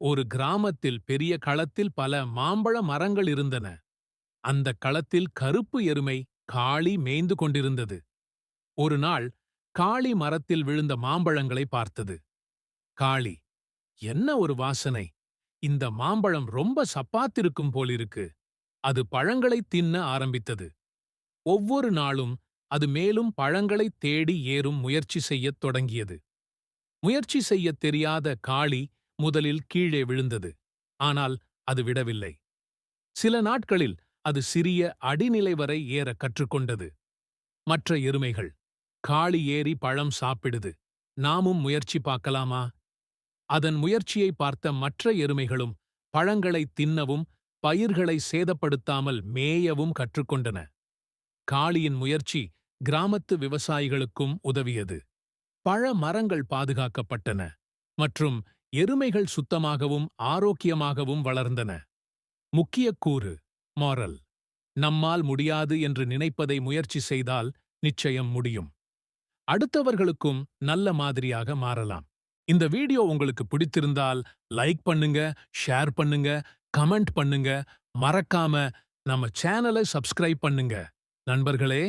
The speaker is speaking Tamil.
ஒரு கிராமத்தில் பெரிய களத்தில் பல மாம்பழ மரங்கள் இருந்தன. அந்த களத்தில் கருப்பு எருமை காளி மேய்ந்து கொண்டிருந்தது. ஒரு நாள் காளி மரத்தில் விழுந்த மாம்பழங்களை பார்த்தது. காளி என்ன ஒரு வாசனை! இந்த மாம்பழம் ரொம்ப சப்பாத்திருக்கும் போலிருக்கு. அது பழங்களைத் தின்ன ஆரம்பித்தது. ஒவ்வொரு நாளும் அது மேலும் பழங்களைத் தேடி ஏறும் முயற்சி செய்யத் தொடங்கியது. முயற்சி செய்யத் தெரியாத காளி முதலில் கீழே விழுந்தது. ஆனால் அது விடவில்லை. சில நாட்களில் அது சிறிய அடிநிலை வரை ஏற கற்றுக்கொண்டது. மற்ற எருமைகள் காளி ஏறி பழம் சாப்பிடுது. நாமும் முயற்சி பார்க்கலாமா? அதன் முயற்சியை பார்த்த மற்ற எருமைகளும் பழங்களை தின்னவும் பயிர்களை சேதப்படுத்தாமல் மேயவும் கற்றுக்கொண்டன. காளியின் முயற்சி கிராமத்து விவசாயிகளுக்கும் உதவியது. பழ மரங்கள் பாதுகாக்கப்பட்டன மற்றும் எருமைகள் சுத்தமாகவும் ஆரோக்கியமாகவும் வளர்ந்தன. முக்கிய கூறு மாரல் நம்மால் முடியாது என்று நினைப்பதை முயற்சி செய்தால் நிச்சயம் முடியும். அடுத்தவர்களுக்கும் நல்ல மாதிரியாக மாறலாம். இந்த வீடியோ உங்களுக்கு பிடித்திருந்தால் லைக் பண்ணுங்க ஷேர் பண்ணுங்க கமெண்ட் பண்ணுங்க. மறக்காம நம்ம சேனலை சப்ஸ்கிரைப் பண்ணுங்க. நண்பர்களே!